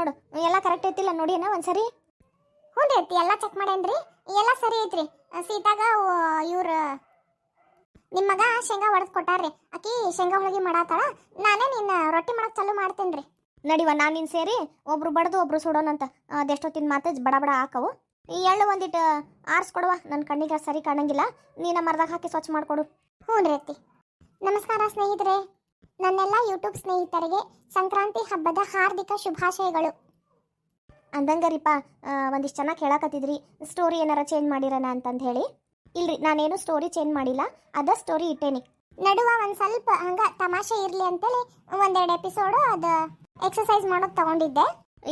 ನೋಡು. ಎಲ್ಲ ಕರೆಕ್ಟ್ ಐತಿಲ್ಲ ನೋಡಿ ಏನ ಒಂದ್ಸರಿ. ಹ್ಞೂ ರೀ ಎಲ್ಲ ಚೆಕ್ ಮಾಡೇನ್ರಿ ಎಲ್ಲ ಸರಿ ಐತ್ರಿ. ಸೀತಾಗ ಇವ್ರ ನಿಮ್ಮ ಮಗ ಶೇಂಗಾ ಹೊಡೆದ್ ಕೊಟ್ಟಾರ್ರಿ. ಆಕಿ ಶೇಂಗಾ ಹೋಳಿಗೆ ಮಾಡಾತಾಳ. ನಾನೇ ನಿನ್ನ ರೊಟ್ಟಿ ಮಾಡಕ್ ಮಾಡ್ತೇನೆ ಮಾಡ್ತೇನ್ರಿ. ನಡಿವ, ನಾನು ನಿನ್ನ ಸೇರಿ ಒಬ್ರು ಬಡದು ಒಬ್ರು ಸುಡೋಣಂತ. ಅದೆಷ್ಟೊತ್ತಿನ ಮಾತು ಬಡ ಬಡ ಹಾಕವು. ಈ ಎಳ್ಳು ಒಂದಿಟ್ಟು ಆರಿಸ್ಕೊಡುವ. ನನ್ನ ಕಣ್ಣಿಗೆ ಸರಿ ಕಾಣಂಗಿಲ್ಲ. ನೀನ ಮರದಾಗ ಹಾಕಿ ಸ್ವಚ್ಛ ಮಾಡಿಕೊಡು. ಹ್ಞೂ ರೀ ಅತ್ತಿ. ನಮಸ್ಕಾರ ಸ್ನೇಹಿತರೆ. ನನ್ನೆಲ್ಲ ಯೂಟ್ಯೂಬ್ ಸ್ನೇಹಿತರಿಗೆ ಸಂಕ್ರಾಂತಿ ಹಬ್ಬದ ಹಾರ್ದಿಕ ಶುಭಾಶಯಗಳು. ಅಂದಂಗರಿಪ್ಪ ಒಂದಿಷ್ಟು ಚೆನ್ನಾಗಿ ಕೇಳಕತ್ತಿದ್ರಿ. ಸ್ಟೋರಿ ಏನಾರ ಚೇಂಜ್ ಮಾಡಿರೋಣ ಅಂತಂದು ಹೇಳಿ. ಇಲ್ರಿ ನಾನೇನು ಸ್ಟೋರಿ ಚೇಂಜ್ ಮಾಡಿಲ್ಲ. ಅದ ಸ್ಟೋರಿ ಇಟ್ಟೇನಿ. ನಡುವ ಒಂದು ಸ್ವಲ್ಪ ಹಂಗ ತಮಾಷೆ ಇರಲಿ ಅಂತೇಳಿ ಒಂದೆರಡು ಎಪಿಸೋಡು ಅದು ಎಕ್ಸಸೈಸ್ ಮಾಡೋದು ತಗೊಂಡಿದ್ದೆ.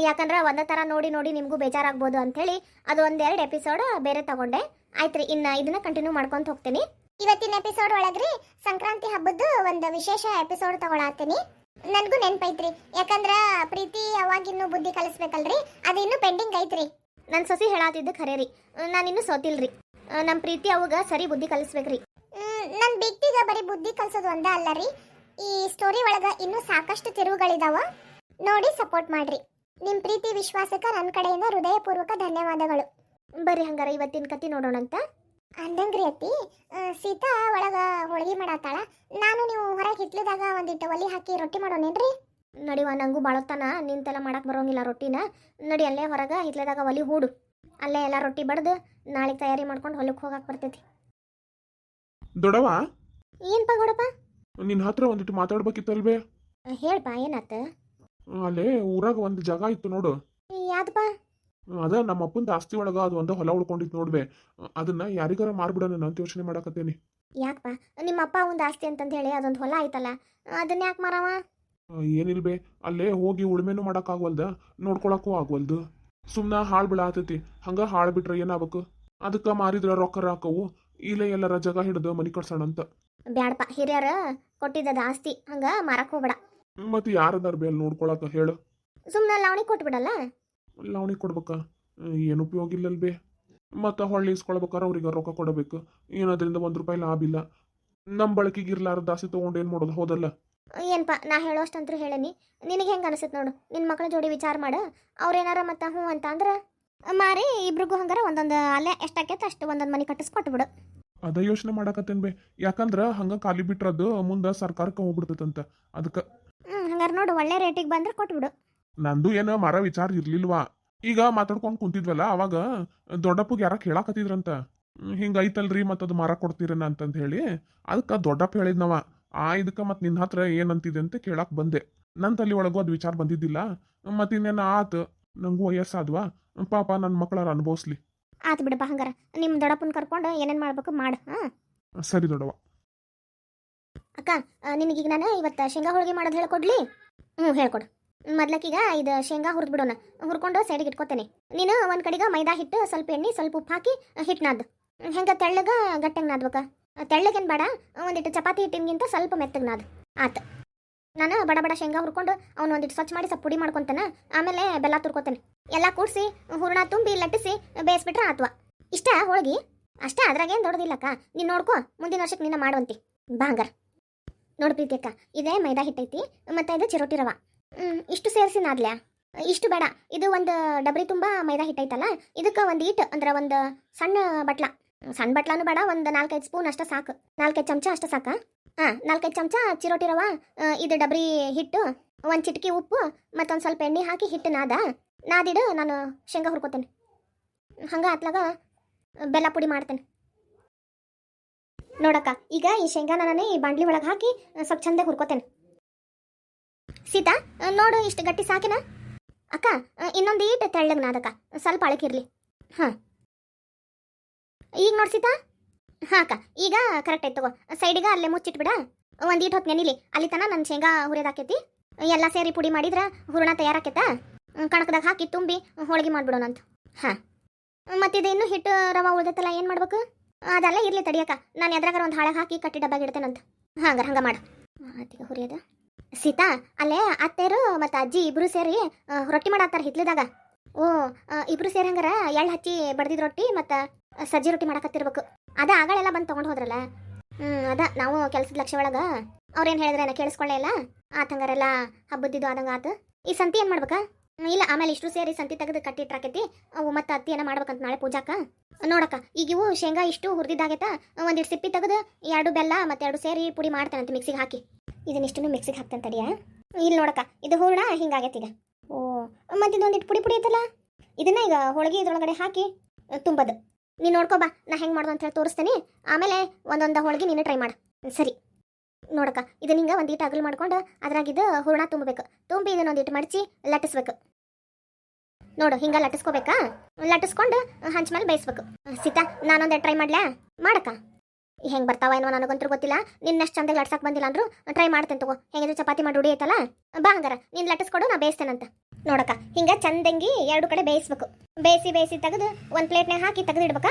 ಯಾಕಂದ್ರೆ ಒಂದೇ ಥರ ನೋಡಿ ನೋಡಿ ನಿಮಗೂ ಬೇಜಾರಾಗ್ಬೋದು ಅಂಥೇಳಿ ಅದು ಒಂದೆರಡು ಎಪಿಸೋಡ್ ಬೇರೆ ತಗೊಂಡೆ. ಆಯ್ತು ರೀ ಇನ್ನು ಇದನ್ನ ಕಂಟಿನ್ಯೂ ಮಾಡ್ಕೊತ ಹೋಗ್ತೀನಿ. ಇವತ್ತಿನ ಎಪಿಸೋಡ್ ಒಳಗ್ರಿ ಸಂಕ್ರಾಂತಿ ಹಬ್ಬದ ಒಂದು ವಿಶೇಷ ಎಪಿಸೋಡ್ ತಗೊಳತ್ತೀನಿ. ನನಗೂ ನೆನ್ಪೈತ್ರಿ. ಯಾಕಂದ್ರ ಪ್ರೀತಿ ಅವಾಗಿನ್ನು ಬುದ್ಧಿ ಕಲಿಸ್ಬೇಕಲ್ರಿ? ಅದು ಇನ್ನೂ ಪೆಂಡಿಂಗ್ ಐತ್ರಿ. ನನ್ನ ಸೊಸಿ ಹೇಳಾತಿದ್ದು ಖರೆ ರೀ ನಾನಿನ್ನು ಸೋತಿಲ್ರಿ. ನಮ್ಮ ಪ್ರೀತಿ ಅವಾಗ ಸರಿ ಬುದ್ಧಿ ಕಲಿಸ್ಬೇಕ್ರಿ. ನನ್ನ ನನ್ ಬಿಟ್ಟಿಗ ಬರೀ ಬುದ್ಧಿ ಕಲ್ಸೋದು ಒಂದೇ ಅಲ್ಲ ರೀ ಈ ಸ್ಟೋರಿ ಒಳಗ ಇನ್ನೂ ಸಾಕಷ್ಟು ತಿರುವುಗಳಿದಾವ. ನೋಡಿ ಸಪೋರ್ಟ್ ಮಾಡ್ರಿ. ನಿಮ್ಮ ಪ್ರೀತಿ ವಿಶ್ವಾಸಕ್ಕ ನನ್ನ ಕಡೆಯಿಂದ ಹೃದಯಪೂರ್ವಕ ಧನ್ಯವಾದಗಳು. ಬರ್ರಿ ಹಂಗಾರ ಇವತ್ತಿನ ಕತಿ ನೋಡೋಣಂತ. ಅಂದಂಗ್ರಿ ಅತ್ತಿ. ಸೀತಾ ಒಳಗ ಹೋಳಿಗೆ ಮಾಡತ್ತಾಳ ನಾನು ನೀವು ಹೊರಗೆ ಹಿತ್ಲದಾಗ ಒಂದಿಟ್ಟು ಒಲಿ ಹಾಕಿ ರೊಟ್ಟಿ ಮಾಡೋನೇನ್ರಿ ನಡಿವ ನಂಗೂ ಬಾಳತ್ತಾನ. ನಿಂತೆಲ್ಲ ಮಾಡಕ್ ಬರೋಂಗಿಲ್ಲ ರೊಟ್ಟಿನ. ನಡಿ ಅಲ್ಲೇ ಹೊರಗೆ ಹಿತ್ಲದಾಗ ಒಲಿ ಹೂಡು. ಅಲ್ಲೇ ಎಲ್ಲ ರೊಟ್ಟಿ ಬಡ್ದು ನಾಳೆ ತಯಾರಿ ಮಾಡ್ಕೊಂಡು ಹೊಲಕ್ಕೆ ಹೋಗಕ್ಕೆ ಬರ್ತೈತಿ. ದೊಡವ ಏನ್ಪ ಗೌಡಪ್ಪ? ನಿನ್ನ ಹತ್ರ ಒಂದಿಟ್ಟು ಮಾತಾಡ್ಬೇಕಿತ್ತಲ್ವೇ? ಹೇಳ್ಪ ಏನಾತ? ಅಲ್ಲೇ ಊರಾಗ ಒಂದು ಜಾಗ ಇತ್ತು ನೋಡು. ಯಾವ್ದಪ್ಪ? ಅದ ನಮ್ಮ ಅಪ್ಪಂದ ಆಸ್ತಿ ಒಳಗ ಅದು ಒಂದು ಹೊಲ ಉಳ್ಕೊಂಡಿತ್ತು ನೋಡ್ಬೆ. ಅದನ್ನ ಯಾರಿಗಾರ ಮಾರ್ಬಿಡೋಣ ಅಂತ ಯೋಚನೆ ಮಾಡಕತ್ತೇನಿ. ಯಾಕಪ್ಪ ನಿಮ್ಮ ಅಪ್ಪ ಒಂದು ಆಸ್ತಿ ಅಂತಂದು ಹೇಳಿ ಅದೊಂದು ಹೊಲ ಆಯ್ತಲ್ಲ ಅದನ್ನ ಯಾಕೆ ಮಾರವ? ಏನಿಲ್ಲ ಏನಿಲ್ಬೆ ಅಲ್ಲೇ ಹೋಗಿ ಉಳ್ಮೆನೂ ಮಾಡಕ್ಕಾಗವಲ್ದ ನೋಡ್ಕೊಳಕ್ಕೂ ಆಗವಲ್ದು. ಸುಮ್ನ ಹಾಳು ಬೀಳಾತೈತಿ ಹಂಗ ಹಾಳು ಬಿಟ್ರೆ ಏನಾಗಬೇಕು? ಅದಕ್ಕೆ ಮಾರಿದ್ರ ರೊಕ್ಕ ರಾಕವು ಇಲ್ಲೇ ಎಲ್ಲರ ಜಗ ಹಿಡಿದು ಮನಿ ಕಟ್ಸೋಣ ಅಂತ. ಬ್ಯಾಡಪ್ಪ ಹಿರಿಯರ ಕೊಟ್ಟಿದ್ದ ಆಸ್ತಿ ಹಂಗ ಮಾರಕ್ ಹೋಗ್ಬೇಡ. ಮತ್ತೆ ಯಾರದಾರ ಬೇಲ್ ಅಲ್ಲಿ ನೋಡ್ಕೊಳಕ ಹೇಳು. ಸುಮ್ಮನೆ ಲಾವಣಿ ಕೊಟ್ಬಿಡಲ್ಲ? ಲಾವಣಿ ಕೊಡ್ಬೇಕ? ಏನು ಉಪಯೋಗ ಇಲ್ಲಲ್ ಬೇ ಮತ್ತು ಹೊಳ್ಳಿ ಇಸ್ಕೊಳ್ಬೇಕಾರೆ ಅವ್ರಿಗೆ ರೊಕ್ಕ ಕೊಡಬೇಕು. ಏನದ್ರಿಂದ ಒಂದು ರೂಪಾಯಿ ಲಾಭ ಇಲ್ಲ. ನಮ್ಮ ಬಳಕೆಗೆ ಇರ್ಲಾರ ದಾಸಿ ತೊಗೊಂಡು ಏನು ಮಾಡೋದು? ಹೋದಲ್ಲ? ಏನಪ್ಪ ನಾ ಹೇಳೋಷ್ಟಂತೂ ಹೇಳೇನಿ. ನಿನಗೆ ಹೆಂಗೆ ಅನಿಸುತ್ತೆ ನೋಡು. ನಿನ್ನ ಮಕ್ಕಳ ಜೋಡಿ ವಿಚಾರ ಮಾಡು. ಅವ್ರೇನಾರ ಮತ್ತೆ ಹ್ಞೂ ಅಂತ ಅಂದ್ರೆ ಮಾರಿ ಇಬ್ರಿಗೂ ಹಂಗಾರ ಒಂದೊಂದು ಅಲ್ಲೇ ಎಷ್ಟಾಕೈತೆ ಅಷ್ಟು ಒಂದೊಂದು ಮನೆ ಕಟ್ಟಿಸ್ಕೊಟ್ಬಿಡು ಅದ ಯೋಚನೆ ಮಾಡಾಕತ್ತೇನ್ ಬೇ. ಯಾಕಂದ್ರ ಹಂಗ ಖಾಲಿ ಬಿಟ್ರದು ಮುಂದೆ ಸರ್ಕಾರಕ್ಕೆ ಹೋಗ್ಬಿಡ್ತೈತಂತ. ಅದಕ್ಕೆ ಹ್ಞೂ ಹಂಗಾರೆ ನೋಡು ಒಳ್ಳೆ ರೇಟಿಗೆ ಬಂದ್ರೆ ಕೊಟ್ಬಿಡು. ನಂದು ಏನು ಮರ ವಿಚಾರ ಇರ್ಲಿಲ್ವಾ? ಈಗ ಮಾತಾಡ್ಕೊಂಡು ಕುಂತಿದ್ವಲ್ಲ ಅವಾಗ ದೊಡ್ಡಪ್ಪಗೆ ಯಾರ ಕೇಳಾಕತ್ತಿದ್ರಂತ ಹಿಂಗ್ ಐತಲ್ರಿ ಮತ್ತ ಅದು ಮರ ಕೊಡ್ತೀರನ ಅಂತಂದು ಹೇಳಿ ಅದಕ್ಕೆ ದೊಡ್ಡಪ್ಪ ಹೇಳಿದ್ನವ ಆ ಇದಕ್ಕೆ ಮತ್ತೆ ನಿನ್ನ ಹತ್ರ ಏನಂತಿದೆ ಅಂತ ಕೇಳಕ್ಕೆ ಬಂದೆ. ನನ್ನ ತಲೆ ಒಳಗೂ ಅದು ವಿಚಾರ ಬಂದಿದ್ದಿಲ್ಲ ಮತ್ತೆ ಇನ್ನೇನು ಆತು? ನಂಗೂ ವಯಸ್ಸಾದ್ವಾ? ಪಾಪ ನನ್ನ ಮಕ್ಕಳಾರ ಅನುಭವಿಸ್ಲಿ. ಆತು ಬಿಡಪ್ಪ ಹಂಗಾರ ನಿಮ್ಮ ದೊಡ್ಡಪ್ಪನ ಕರ್ಕೊಂಡು ಏನೇನು ಮಾಡ್ಬೇಕು ಮಾಡು ಹಾಂ? ಸರಿ ದೊಡ್ಡವ ಅಕ್ಕ ನಿನಗೀಗ ನಾನು ಇವತ್ತು ಶೇಂಗಾ ಹೋಳಿಗೆ ಮಾಡೋದು ಹೇಳ್ಕೊಡ್ಲಿ? ಹ್ಞೂ ಹೇಳ್ಕೊಡು. ಮೊದ್ಲಕ್ಕೀಗ ಇದು ಶೇಂಗಾ ಹುರಿದು ಬಿಡೋಣ. ಹುರ್ಕೊಂಡು ಸೈಡಿಗೆ ಇಟ್ಕೋತೇನೆ. ನೀನು ಒಂದು ಕಡೆಗೆ ಮೈದಾ ಹಿಟ್ಟು, ಸ್ವಲ್ಪ ಎಣ್ಣೆ, ಸ್ವಲ್ಪ ಉಪ್ಪು ಹಾಕಿ ಹಿಟ್ಟು ನಾದ್ ಹೆಂಗೆ ತೆಳ್ಳಗ ಗಟ್ಟಂಗೆ ನಾದ್ಬೇಕ? ತೆಳ್ಳಗೇನು ಬೇಡ, ಒಂದಿಟ್ಟು ಚಪಾತಿ ಹಿಟ್ಟಿನಗಿಂತ ಸ್ವಲ್ಪ ಮೆತ್ತಗೆ ನಾದ್ ಆತು. ನಾನು ಬಡ ಬಡ ಶೇಂಗಾ ಹುರ್ಕೊಂಡು ಅವ್ನು ಒಂದಿಟ್ಟು ಸ್ವಚ್ಛ ಮಾಡಿ, ಸ್ವಲ್ಪ ಪುಡಿ ಮಾಡ್ಕೊತಾನೆ, ಆಮೇಲೆ ಬೆಲ್ಲ ತುರ್ಕೋತೇನೆ. ಎಲ್ಲ ಕೂಡಿಸಿ, ಹೂರ್ಣ ತುಂಬಿ ಲಟ್ಟಿಸಿ, ಬೇಯಿಸ್ಬಿಟ್ರೆ ಆತ್ವ. ಇಷ್ಟ ಹೋಳಿಗೆ? ಅಷ್ಟೇ ಅದ್ರಾಗೇನು ದೊಡ್ಡದಿಲ್ಲಕ್ಕ. ನೀನು ನೋಡ್ಕೋ, ಮುಂದಿನ ವರ್ಷಕ್ಕೆ ನಿನ್ನ ಮಾಡುವಂತಿ. ಬಾಂಗರ್. ನೋಡಿ ನೋಡು ಪ್ರೀತಿ ಅಕ್ಕ, ಇದೇ ಮೈದಾ ಹಿಟ್ಟೈತಿ, ಮತ್ತೆ ಇದು ಚಿರೋಟಿ ರವ. ಇಷ್ಟು ಸೇರಿಸಿ ನಾದ್ಲ್ಯಾ ಇಷ್ಟು ಬೇಡ. ಇದು ಒಂದು ಡಬ್ರಿ ತುಂಬ ಮೈದಾ ಹಿಟ್ಟೈತಲ್ಲ ಇದಕ್ಕೆ ಒಂದು ಈಟ್, ಅಂದ್ರೆ ಒಂದು ಸಣ್ಣ ಬಟ್ಲ. ಸಣ್ಣ ಬಟ್ಲಾನು ಬೇಡ, ಒಂದು ನಾಲ್ಕೈದು ಸ್ಪೂನ್ ಅಷ್ಟ ಸಾಕು. ನಾಲ್ಕೈದು ಚಮಚ ಅಷ್ಟ ಸಾಕ. ಹಾಂ, ನಾಲ್ಕೈದು ಚಮಚ ಚಿರೋಟಿ ರವ ಇದು ಡಬ್ರಿ ಹಿಟ್ಟು ಒಂದು ಚಿಟಕಿ ಉಪ್ಪು, ಮತ್ತೊಂದು ಸ್ವಲ್ಪ ಎಣ್ಣೆ ಹಾಕಿ ಹಿಟ್ಟು ನಾದ. ನಾದಿಡು ನಾನು ಶೇಂಗಾ ಹುರ್ಕೋತೇನೆ. ಹಂಗೆ ಅತ್ಲಾಗ ಬೆಲ್ಲ ಪುಡಿ ಮಾಡ್ತೇನೆ. ನೋಡಕ್ಕ, ಈಗ ಈ ಶೇಂಗಾನ ನಾನು ಈ ಬಾಂಡ್ಲಿ ಒಳಗೆ ಹಾಕಿ ಸ್ವಲ್ಪ ಚಂದ ಹುರ್ಕೋತೇನೆ. ಸೀತಾ, ನೋಡು ಇಷ್ಟು ಗಟ್ಟಿ ಸಾಕಿನ? ಅಕ್ಕ, ಇನ್ನೊಂದು ಈಟ ತೆಳ್ಳಗೆ ನಾದಕ್ಕ ಸ್ವಲ್ಪ ಅಳಕಿರ್ಲಿ. ಹಾಂ. ಈಗ ನೋಡಿ ಸೀತಾ? ಹಾಂ, ಅಕ್ಕ. ಈಗ ಕರೆಕ್ಟ್ ಆಯ್ತು ತಗೋ. ಸೈಡಿಗೆ ಅಲ್ಲೇ ಮುಚ್ಚಿಟ್ಬಿಡ. ಒಂದು ಈಟ್ ಹೊತ್ತು ನೆನಿಲಿ ಅಲ್ಲಿ ತನ ನನ್ನ ಶೇಂಗಾ ಹುರಿಯೋದಾಕೈತಿ ಎಲ್ಲ ಸೇರಿ ಪುಡಿ ಮಾಡಿದ್ರೆ ಹೂರಣ ತಯಾರಾಕೈತಾ ಕಣಕದಾಗ ಹಾಕಿ ತುಂಬಿ ಹೋಳಿಗೆ ಮಾಡ್ಬಿಡೋಣಂತ. ಹಾಂ. ಮತ್ತಿದು ಇನ್ನೂ ಹಿಟ್ಟು, ರವ ಉಳ್ದೈತಲ್ಲ, ಏನು ಮಾಡ್ಬೇಕು? ಅದೆಲ್ಲ ಇರ್ಲಿ ತಡಿಯಕ್ಕ ನಾನು ಎದ್ರಾಗ ಒಂದು ಹಾಳೆ ಹಾಕಿ ಕಟ್ಟಿ ಡಬ್ಬಾಗ ಇಡ್ತೇನಂತ. ಹಂಗೆ ಮಾಡು. ಹುರಿಯೋದ? ಸೀತಾ, ಅಲ್ಲೇ ಅತ್ತೆರು ಮತ್ತು ಅಜ್ಜಿ ಇಬ್ರು ಸೇರಿ ರೊಟ್ಟಿ ಮಾಡತ್ತಾರ ಹಿತ್ಲಿದಾಗ. ಓ ಇಬ್ರು ಸೇರಿ ಹಂಗಾರ ಎಳ್ಳು ಹಚ್ಚಿ ಬಡ್ದಿದ್ ರೊಟ್ಟಿ ಮತ್ತು ಸಜ್ಜಿ ರೊಟ್ಟಿ ಮಾಡಕತ್ತಿರ್ಬೇಕು. ಅದ ಆಗಳೆಲ್ಲ ಬಂದು ತೊಗೊಂಡು ಹೋದ್ರಲ್ಲ? ಹ್ಞೂ ಅದ ನಾವು ಕೆಲ್ಸದ ಲಕ್ಷ ಒಳಗೆ. ಅವ್ರೇನು ಹೇಳಿದ್ರೆ ಕೇಳಿಸ್ಕೊಳ್ಳೇ ಇಲ್ಲ. ಆತ ಹಂಗಾರೆಲ್ಲ ಹಬ್ಬದಿದ್ದು ಆದಂಗೆ ಆತು. ಈ ಸಂತಿ ಏನು ಮಾಡ್ಬೇಕಾ? ಇಲ್ಲ, ಆಮೇಲೆ ಇಷ್ಟು ಸೇರಿ ಸಂತಿ ತೆಗೆದು ಕಟ್ಟಿಟ್ರಾಕೈತಿ ಅವು ಮತ್ತೆ ಅತ್ತಿ ಏನ ಮಾಡ್ಬೇಕಂತ ನಾಳೆ ಪೂಜಾಕ. ನೋಡಕ್ಕ, ಈಗ ಇವು ಶೇಂಗಾ ಇಷ್ಟು ಹುರಿದಿದ್ದಾಗೈತ, ಒಂದಿಷ್ಟು ಸಿಪ್ಪಿ ತೆಗೆದು, ಎರಡು ಬೆಲ್ಲ ಮತ್ತೆ ಎರಡು ಸೇರಿ ಪುಡಿ ಮಾಡ್ತಾನಂತೆ ಮಿಕ್ಸಿಗೆ ಹಾಕಿ. ಇದನ್ನಿಷ್ಟನ್ನು ಮಿಕ್ಸಿಗೆ ಹಾಕ್ತಾನೆ ತಡಿಯ? ಇಲ್ಲಿ ನೋಡಕ್ಕ, ಇದು ಹೂರ್ಣ ಹಿಂಗಾಗೈತಿ ಈಗ. ಓ, ಮತ್ತೆ ಇದೊಂದಿಟ್ಟು ಪುಡಿ ಪುಡಿ ಐತಲ್ಲ? ಇದನ್ನ ಈಗ ಹೋಳಿಗೆ ಇದ್ರೊಳಗಡೆ ಹಾಕಿ ತುಂಬದು. ನೀನು ನೋಡ್ಕೋ ಬಾ, ನಾ ಹೆಂಗೆ ಮಾಡೋದು ಅಂತ ಹೇಳಿ ತೋರಿಸ್ತೀನಿ. ಆಮೇಲೆ ಒಂದೊಂದು ಹೋಳಿಗೆ ನೀನು ಟ್ರೈ ಮಾಡು. ಸರಿ. ನೋಡಕ್ಕ, ಇದನ್ನ ಹಿಂಗೆ ಒಂದಿಟ್ಟು ಅಗಲ್ ಮಾಡ್ಕೊಂಡು ಅದ್ರಾಗಿದ್ದು ಹೂರ್ಣ ತುಂಬಬೇಕು. ತುಂಬಿ ಇದನ್ನ ಒಂದಿಟ್ಟು ಮಡಚಿ ಲಟ್ಟಿಸ್ಬೇಕು. ನೋಡು, ಹಿಂಗೆ ಲಟ್ಟಿಸ್ಕೋಬೇಕಾ? ಲಟ್ಟಿಸ್ಕೊಂಡು ಹಂಚ ಮೇಲೆ ಬೇಯಿಸ್ಬೇಕು. ಸೀತಾ, ನಾನೊಂದು ಟ್ರೈ ಮಾಡ್ಲಾ? ಮಾಡಕ್ಕ. ಹೆಂಗ್ ಬರ್ತಾವ ಏನೋ ನನಗಂತೂ ಗೊತ್ತಿಲ್ಲ. ನಿನ್ನಷ್ಟು ಚಂದ ಲಟ್ಸಕ್ ಬಂದಿಲ್ಲ ಅಂದ್ರು ಟ್ರೈ ಮಾಡ್ತೇನೆ ತಗೋ. ಹೆಂಗಿದ್ರೆ ಚಪಾತಿ ಮಾಡಿ ರೂಢಿ ಐತಲ್ಲ ಬಾ ಹಂಗಾರ, ನೀನ್ ಲಟ್ಟಿಸ್ಕೊಡು, ನಾ ಅಂತ ನೋಡಕ್ಕ, ಹಿಂಗ ಚಂದಂಗಿ ಎರಡು ಕಡೆ ಬೇಯಿಸ್ಬೇಕು. ಬೇಯಿಸಿ ಬೇಯಿಸಿ ತೆಗೆದು ಒಂದ್ ಪ್ಲೇಟ್ನಾಗ ಹಾಕಿ ತೆಗೆದು ಇಡ್ಬೇಕ?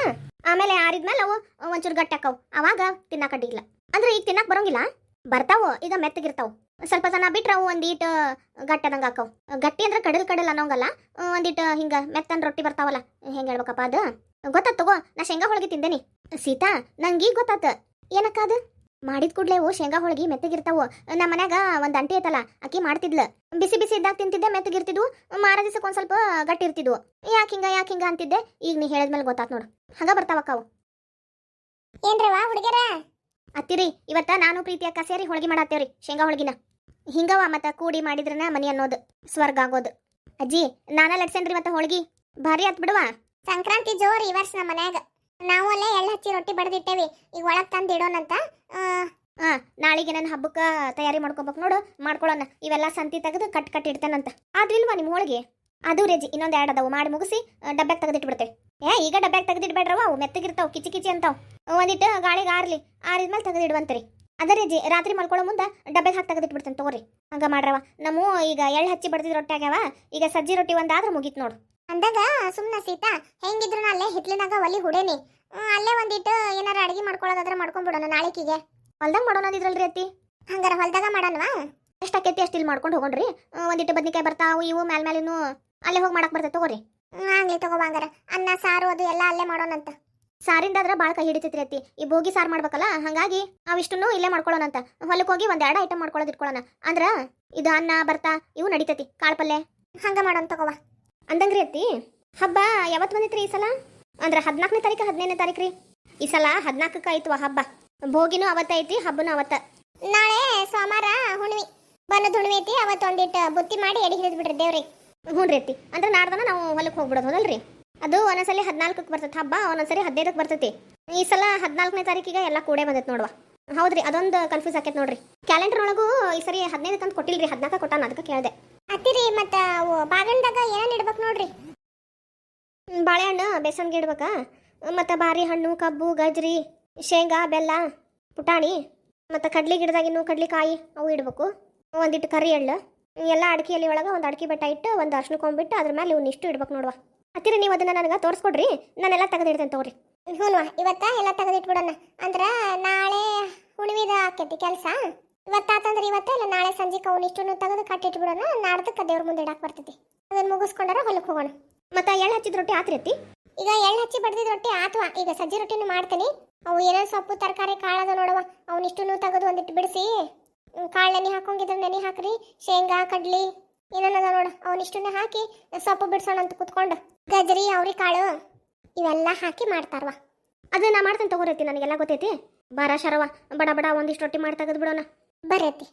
ಆಮೇಲೆ ಆರಿದ್ಮೇಲೆ ಅವು ಒಂಚೂರು ಗಟ್ಟಿ ಆಕಾವು ಅವಾಗ ತಿನ್ನಕ್ಕೆ ಅಡ್ಡಿಲ್ಲ ಅಂದ್ರೆ ಈಗ ತಿನ್ನಕ್ ಬರೋಂಗಿಲ್ಲ? ಬರ್ತಾವೋ, ಈಗ ಮೆತ್ತಗಿರ್ತಾವು. ಸ್ವಲ್ಪ ಜನ ಬಿಟ್ರೆ ಅವು ಒಂದೀಟ್ ಗಟ್ಟದಂಗ ಆಕಾವು ಗಟ್ಟಿ ಅಂದ್ರೆ ಕಡಲ್ ಕಡಲ್ ಅನ್ನೋಂಗಲ್ಲ. ಒಂದಿಟ್ಟು ಹಿಂಗ ಮೆತ್ತನ್ ರೊಟ್ಟಿ ಬರ್ತಾವಲ್ಲ, ಹೆಂಗೆ ಹೇಳ್ಬೇಕಪ್ಪ ಅದು? ಗೊತ್ತಾಗ್ತಗೋ ನಾ ಶೇಂಗಾ ಹೋಳಿಗೆ ತಿಂದೇನಿ. ಸೀತಾ ನಂಗೀಗ ಗೊತ್ತಾತ. ಏನಕ್ಕ ಅದು ಮಾಡಿದ ಕೂಡ್ಲೇ ಅವು ಶೇಂಗಾ ಹೋಳಿಗೆ ಮೆತ್ತಗಿರ್ತಾವು. ನಮ್ಮ ಮನ್ಯಾಗ ಒಂದ್ ಅಂಟಿ ಐತಲ್ಲ ಅಕ್ಕಿ ಮಾಡ್ತಿದ್ಲ. ಬಿಸಿ ಬಿಸಿ ಇದ್ದಾಗ ತಿಂತಿದ್ದೆ ಮೆತ್ತಗಿರ್ತಿದ್ವು. ಮಾರ ದಿವಸಕ್ಕೆ ಒಂದ್ ಸ್ವಲ್ಪ ಗಟ್ಟಿ ಇರ್ತಿದ್ವು ಯಾಕೆ ಹಿಂಗ ಯಾಕೆ ಹಿಂಗ ಅಂತಿದ್ದೆ ಈಗ ನೀ ಹೇಳಿದ್ಮೇಲೆ ಗೊತ್ತಾತ್ ನೋಡು. ಹಂಗ ಬರ್ತಾವಕ್ಕವು ಅವು ಹುಡುಗಿರ ಹುಡುಗರ ಅತ್ತಿರಿ ಇವತ್ತ ನಾನು ಪ್ರೀತಿ ಅಕ್ಕ ಸೇರಿ ಹೋಳಿಗೆ ಮಾಡತ್ತೇವ್ರಿ ಶೇಂಗಾ ಹೋಳಿಗಿನ. ಹಿಂಗವ ಮತ್ತ ಕೂಡಿ ಮಾಡಿದ್ರನ ಮನಿ ಅನ್ನೋದು ಸ್ವರ್ಗ ಆಗೋದು. ಅಜ್ಜಿ ನಾನ ಲಟ್ಸೇನ್ರಿ ಮತ್ತ ಹೋಳಿಗೆ. ಭಾರಿ ಆತ್ ಬಿಡುವ. ಸಂಕ್ರಾಂತಿ ಜೋರ್ ಈ ವರ್ಷ ನಮ್ಮ ಮನ್ಯಾಗ. ನಾವು ಅಲ್ಲೇ ಎಳ್ಳು ಹಚ್ಚಿ ರೊಟ್ಟಿ ಬಡ್ದಿಟ್ಟೇವಿ. ಈಗ ಒಳಗೆ ತಂದು ಇಡೋಣಂತ. ಹಾ ನಾಳೆಗೆ ನನ್ನ ಹಬ್ಬಕ್ಕೆ ತಯಾರಿ ಮಾಡ್ಕೊಬೇಕು ನೋಡು ಮಾಡ್ಕೊಳ್ಳೋಣ ಇವೆಲ್ಲ ಸಂತಿ ತೆಗೆದು ಕಟ್ ಕಟ್ ಇಡ್ತೇನಂತ. ಆದ್ರಿಲ್ವಾ ನಿಮ್ಮ ಹೋಳಿಗೆ? ಅದು ರೇಜಿ, ಇನ್ನೊಂದು ಎರಡು ಅದಾವು. ಮಾಡಿ ಮುಗಿಸಿ ಡಬ್ಬ್ಯಾಗ ತೆಗೆದಿಟ್ಬಿಡ್ತೇವೆ. ಏ, ಈಗ ಡಬ್ಬ್ಯಾಗ ತೆಗೆದಿಡ್ಬೇಡ್ರವ ಅವು ಮೆತ್ತಗಿರ್ತಾವ ಕಿಚಿ ಕಿಚಿ ಅಂತಾವ್. ಒಂದಿಟ್ಟು ಗಾಳಿಗೆ ಆರ್ಲಿ, ಆರಿದ್ಮೇಲೆ ತೆಗೆದಿಡುವಂತ್ರಿ. ಅದೇ ರೀಜಿ, ರಾತ್ರಿ ಮಲ್ಕೊಳ್ಳೋ ಮುಂದೆ ಡಬ್ಬೆಗೆ ಹಾಕಿ ತೆಗೆದಿಟ್ಬಿಡ್ತೇನೆ ತಗೋರಿ. ಹಂಗೆ ಮಾಡ್ರವ ನಮ್ಮ ಈಗ ಎಳ್ಳು ಹಚ್ಚಿ ಬಡ್ದಿದ್ದು ರೊಟ್ಟಿ ಆಗ್ಯಾವ. ಈಗ ಸಜ್ಜಿ ರೊಟ್ಟಿ ಒಂದಾದ್ರೆ ಮುಗೀತು ನೋಡು. ಅಂದಾಗ ಸುಮ್ನ ಸೀತಾ ಹೆಂಗಿದ್ರು ಅಲ್ಲೇ ಹಿತ್ಲಿನಾಗ ಒಲಿ ಹುಡೇನಿ. ಅಲ್ಲೇ ಒಂದಿಟ್ಟು ಏನಾರ ಅಡಿಗೆ ಮಾಡ್ಕೊಳ್ಳೋದಾದ್ರೆ ಮಾಡ್ಕೊಂಡ್ಬಿಡೋಣ ನಾಳೆಕಿಗೆ. ಹೊಲ್ದಂಗ್ ಮಾಡೋಣದಿದ್ರಲ್ರಿ ಅತ್ತಿ? ಹಂಗಾರ ಹೊಲ್ದಾಗ ಮಾಡೋಣವಾ? ಎಷ್ಟಾಕೈತಿ ಅಷ್ಟು ಇಲ್ಲಿ ಮಾಡ್ಕೊಂಡು ಹೋಗೋಣ್ರಿ. ಒಂದಿಟ್ಟು ಬದ್ನಿಕಾಯಿ ಬರ್ತಾವು ಇವು ಮ್ಯಾಲ ಮ್ಯಾಲಿನೂ ಅಲ್ಲೇ ಹೋಗಿ ಮಾಡಕ್ ಬರ್ತೈತೆ ತಗೋರಿ. ಆಗ್ಲಿ ತಗೋ ಹಂಗಾರ. ಅನ್ನ ಸಾರು ಅದು ಎಲ್ಲ ಅಲ್ಲೇ ಮಾಡೋಣಂತ. ಸಾರಿಂದಾದ್ರ ಭಾಳ ಕೈ ಹಿಡಿತೈತ್ರಿ ಅತ್ತಿ. ಈ ಬೋಗಿ ಸಾರು ಮಾಡ್ಬೇಕಲ್ಲ ಹಂಗಾಗಿ ಅವಿಷ್ಟನ್ನು ಇಲ್ಲೇ ಮಾಡ್ಕೊಳ್ಳೋಣಂತ ಹೊಲಕ್ಕೆ ಹೋಗಿ ಒಂದೆರಡು ಎರಡು ಐಟಮ್ ಮಾಡ್ಕೊಳ್ಳೋದು ಇಟ್ಕೊಳ್ಳೋಣ ಅಂದ್ರ ಇದು ಅನ್ನ ಬರ್ತಾ ಇವು ನಡಿತೈತಿ. ಕಾಳು ಪಲ್ಲೆ ಹಂಗ ಮಾಡೋಣ ತಗೋವ ಅಂದಂಗ್ರಿ ಅತ್ತಿ. ಹಬ್ಬ ಯಾವತ್ತು ಬಂದಿತ್ರಿ ಈ ಸಲ? ಅಂದ್ರೆ ಹದಿನಾಲ್ಕನೇ ತಾರೀಕು ಹದಿನೈದನೇ ತಾರೀಕು ರೀ. ಈ ಸಲ ಹದಿನಾಲ್ಕಕ್ಕೆ ಆಯ್ತು ಹಬ್ಬ. ಭೋಗಿನೂ ಅವತ್ತೈತಿ ಹಬ್ಬನೂ ಅವತ್ತ. ನಾಳೆ ಸೋಮವಾರ ಹುಣ್ವಿ. ಬನ್ನದ ಹುಣ್ಣಿ ಐತಿ ಅವತ್ತು ಒಂದಿಟ್ಟು ಬುತ್ತಿ ಮಾಡಿ ಎಡಿ ಹಿಡಿದು ಬಿಡ್ರಿ ದೇವ್ರಿ. ಹ್ಞೂ ರೀ ಅತ್ತಿ. ಅಂದ್ರೆ ನಾಡ್ದನ ನಾವು ಹೊಲಕ್ಕೆ ಹೋಗ್ಬಿಡೋದು ಹೌದಲ್ರಿ? ಅದು ಒಂದೊಂದ್ಸಲಿ ಹದಿನಾಲ್ಕಕ್ಕೆ ಬರ್ತೈತೆ ಹಬ್ಬ ಒಂದೊಂದ್ಸರಿ ಹದಿನೈದಕ್ಕೆ ಬರ್ತೈತಿ. ಈ ಸಲ ಹದಿನಾಲ್ಕನೇ ತಾರೀಕಿಗೆ ಎಲ್ಲ ಕೂಡೇ ಬಂದೈತೆ ನೋಡುವ. ಹೌದ್ರಿ ಅದೊಂದು ಕನ್ಫ್ಯೂಸ್ ಆಕೈತೆ ನೋಡ್ರಿ. ಕ್ಯಾಲೆಂಡರ್ ಒಳಗೂ ಈ ಸರಿ ಹದಿನೈದಕ್ಕೆ ಅಂತ ಕೊಟ್ಟಿಲ್ರಿ ಹದಿನಾಲ್ಕು ಕೊಟ್ಟಾನ ಅದಕ್ಕೆ ಕೇಳಿದೆ. ಹತ್ತಿರಿ, ಮತ್ತ ಅವು ಬಾಗಣ್ದಾಗ ಏನೇನ್ ಇಡ್ಬೇಕು ನೋಡ್ರಿ? ಬಾಳೆಹಣ್ಣು, ಬೇಸನ್ಗೆ ಇಡ್ಬೇಕಾ. ಮತ್ತು ಬಾರಿ ಹಣ್ಣು, ಕಬ್ಬು, ಗಜ್ರಿ, ಶೇಂಗಾ, ಬೆಲ್ಲ, ಪುಟಾಣಿ, ಮತ್ತು ಕಡ್ಲಿ ಗಿಡದಾಗಿನ್ನು ಕಡ್ಲಿಕಾಯಿ ಅವು ಇಡ್ಬೇಕು. ಒಂದಿಟ್ಟು ಕರಿ ಎಳ್ಳು. ಎಲ್ಲ ಅಡಿಕೆಯಲ್ಲಿ ಒಳಗೆ ಒಂದು ಅಡಿಕೆ ಬೆಟ್ಟ ಇಟ್ಟು ಒಂದು ಅರ್ಶನ ಕೊಂಬಿಟ್ಟು ಅದ್ರ ಮೇಲೆ ಇಷ್ಟು ಇಡ್ಬೇಕು ನೋಡುವ. ಹತ್ತಿರ, ನೀವು ಅದನ್ನ ನನಗೆ ತೋರಿಸ್ಕೊಡ್ರಿ. ನಾನೆಲ್ಲ ತೆಗೆದಿಡ್ತೇನೆ ತಗೋರಿ. ಹ್ಞೂ ಇವತ್ತ ಎಲ್ಲ ತೆಗೆದಿಟ್ಬಿಡೋಣ. ಅಂದ್ರ ನಾಳೆ ಹುಣ್ಣಿಮೆದ ಆಕೈತಿ ಕೆಲಸ. ಇವತ್ತಾತಂದ್ರೆ ಇವತ್ತೇ ಇಲ್ಲ, ನಾಳೆ ಸಂಜೆಗೆ ಅವನಿಷ್ಟನ್ನು ತೆಗೆದು ಕಟ್ಟಿಟ್ಬಿಡೋಣ, ನಾಡ್ದಕ್ಕೆ ದೇವ್ರ ಮುಂದೆ ಇಡಕ್ ಬರ್ತೈತಿ. ಅದನ್ನ ಮುಗಿಸ್ಕೊಂಡಾರ ಹೊಲಕ್ಕೆ ಹೋಗೋಣ. ಮತ್ತು ಎಳ್ಳು ಹಚ್ಚಿದ ರೊಟ್ಟಿ ಆತ್ರಿ ಈಗ ಎಳ್ಳು ಹಚ್ಚಿ ಬಡ್ದಿದ ರೊಟ್ಟಿ ಆತ್ವಾ? ಈಗ ಸಜ್ಜಿ ರೊಟ್ಟಿನೂ ಮಾಡ್ತೀನಿ. ಅವು ಏನೇನು ಸೊಪ್ಪು, ತರಕಾರಿ ಕಾಳದ ನೋಡವ ಅವನಿಷ್ಟನ್ನು ತೆಗೆದು ಒಂದಿಟ್ಟು ಬಿಡಿಸಿ. ಕಾಳು ನೆನೆ ಹಾಕೊಂಗಿದ್ರೆ ನೆನೆ ಹಾಕ್ರಿ. ಶೇಂಗಾ, ಕಡ್ಲಿ ಏನನ್ನದ ನೋಡು ಅವನಿಷ್ಟನ್ನು ಹಾಕಿ ಸೊಪ್ಪು ಬಿಡ್ಸೋಣ ಅಂತ ಕುತ್ಕೊಂಡು. ಗಜರಿ ಅವ್ರಿ, ಕಾಳು ಇವೆಲ್ಲ ಹಾಕಿ ಮಾಡ್ತಾರವ. ಅದನ್ನ ಮಾಡ್ತಾನೆ ಮಾಡ್ತೇನೆ ತಗೋರೈತಿ ನನಗೆಲ್ಲ ಗೊತ್ತೈತಿ. ಬಾರ, ಶರವ, ಬಡ ಬಡ, ಒಂದಿಷ್ಟು ರೊಟ್ಟಿ ಮಾಡಿ ತೆಗೆದು ಬಿಡೋಣ ಬರೈತಿ